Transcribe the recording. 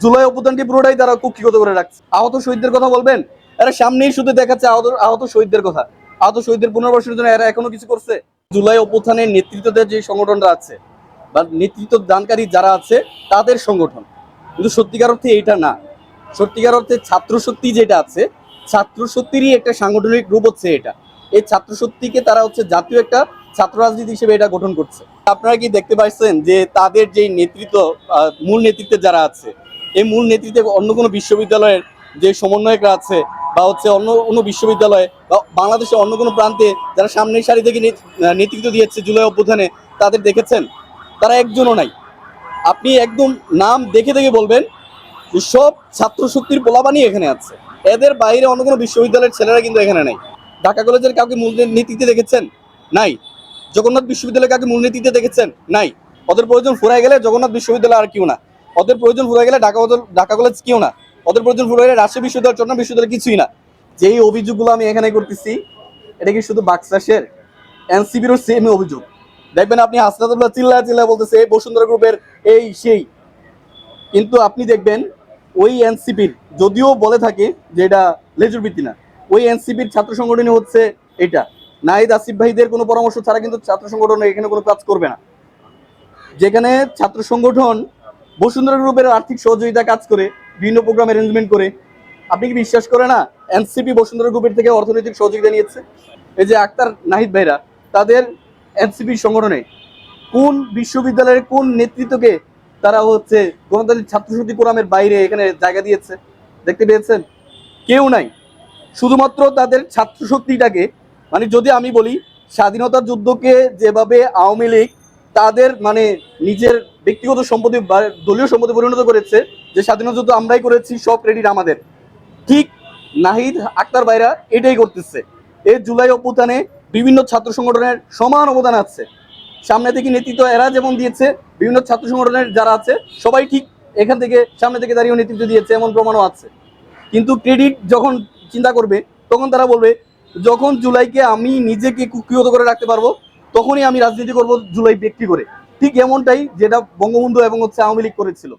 জুলাই অভ্যুত্থানকে পুরোটাই তারা কুক্ষিগত করে রাখছে। আহত শহীদদের কথা বলবেন? এরা সামনেই শুধু দেখাচ্ছে আহত আহত শহীদদের কথা। আহত শহীদদের পুনর্বাসনের জন্য এরা এখনও কিছু করছে। জুলাই অভ্যুত্থানের নেতৃত্ব দেওয়ার যে সংগঠনটা আছে, বা নেতৃত্ব দানকারী যারা আছে, তাদের সংগঠন। কিন্তু সত্যিকার অর্থে এইটা না। সত্যিকার অর্থে ছাত্র শক্তি যেটা আছে ছাত্র শক্তিরই একটা সাংগঠনিক রূপ হচ্ছে এটা। এই ছাত্র শক্তিকে তারা হচ্ছে জাতীয় একটা ছাত্র রাজনীতি হিসেবে এটা গঠন করছে। আপনারা কি দেখতে পাচ্ছেন যে তাদের যে নেতৃত্ব মূল নেতৃত্বে যারা আছে এই মূল নেতৃত্বে অন্য কোনো বিশ্ববিদ্যালয়ের যে সমন্বয়করা আছে বা হচ্ছে অন্য কোনো বিশ্ববিদ্যালয়ে বা বাংলাদেশের অন্য কোনো প্রান্তে যারা সামনের সারি থেকে নেতৃত্ব দিয়েছে জুলাই অভ্যুত্থানে, তাদের দেখেছেন? তারা একজনও নাই। আপনি একদম নাম দেখে দেখে বলবেন যে সব ছাত্র শক্তির পোলাবানই এখানে আছে। এদের বাইরে অন্য কোনো বিশ্ববিদ্যালয়ের ছেলেরা কিন্তু এখানে নাই। ঢাকা কলেজের কাউকে মূল নীতিতে দেখেছেন? নাই। জগন্নাথ বিশ্ববিদ্যালয়ে কাউকে মূল নীতিতে দেখেছেন? নাই। ওদের প্রয়োজন ফুরাই গেলে জগন্নাথ বিশ্ববিদ্যালয় আর কেউ না। ওদের প্রয়োজন ফুরাই গেলে ঢাকা ঢাকা কলেজ কেউ না। ওদের প্রয়োজন ফুরাই গেলে রাজশাহী বিশ্ববিদ্যালয়, চট্টগ্রাম বিশ্ববিদ্যালয় কিছুই না। যেই অভিযোগগুলো আমি এখানে করতেছি, এটা কি শুধু বাক্সাসের এনসিবিরও সেম অভিযোগ? দেখবেন আপনি হাসনাতুল্লাহ চিল্লা চিল্লা বলতেছে, এই বসুন্ধরা গ্রুপের এই সেই। কিন্তু আপনি দেখবেন ওই এনসিপির, যদিও বলে থাকে যে এটা লেজুর ভিত্তি না, ওই এনসিপির ছাত্র সংগঠনই হচ্ছে এটা। নাহিদ আসিফ ভাইদের কোনো পরামর্শ ছাড়া কিন্তু ছাত্র সংগঠন এখানে কোনো কাজ করবে না। যেখানে ছাত্র সংগঠন বসুন্ধরা গ্রুপের আর্থিক সহযোগিতা কাজ করে, বিভিন্ন প্রোগ্রাম অ্যারেঞ্জমেন্ট করে। আপনি কি বিশ্বাস করে না, এনসিপি বসুন্ধরা গ্রুপের থেকে অর্থনৈতিক সহযোগিতা নিয়েছে? এই যে আক্তার নাহিদ ভাইরা, তাদের এনসিপি সংগঠনে কোন বিশ্ববিদ্যালয়ের কোন নেতৃত্বকে তারা হচ্ছে গণতান্ত্রিক ছাত্র শক্তি ফোরামের বাইরে এখানে জায়গা দিয়েছে? দেখতে পেয়েছেন? কেউ নাই। শুধুমাত্র তাদের ছাত্র শক্তিটাকে মানে যদি আমি বলি, স্বাধীনতার যুদ্ধকে যেভাবে আওয়ামী লীগ তাদের মানে নিজের ব্যক্তিগত সম্পত্তি দলীয় সম্পত্তি পরিণত করেছে, যে স্বাধীনতা যুদ্ধ আমরাই করেছি, সব ক্রেডিট আমাদের। ঠিক নাহিদ আক্তার ভাইরা এটাই করতেছে। এই জুলাই অভ্যুত্থানে বিভিন্ন ছাত্র সংগঠনের সমান অবদান আছে। সামনে থেকে নেতৃত্ব এরা যেমন দিয়েছে, বিভিন্ন ছাত্র সংগঠনের যারা আছে, সবাই ঠিক এখান থেকে সামনে থেকে দাঁড়িয়ে নেতৃত্ব দিয়েছে, এমন প্রমাণও আছে। কিন্তু ক্রেডিট যখন চিন্তা করবে, তখন তারা বলবে, যখন জুলাইকে আমি নিজেকে কুক্ষিগত করে রাখতে পারব তখনই আমি রাজনীতি করব জুলাই ব্যক্তি করে। ঠিক এমনটাই যেটা বঙ্গবন্ধু এবং হচ্ছে আওয়ামী লীগ করেছিল।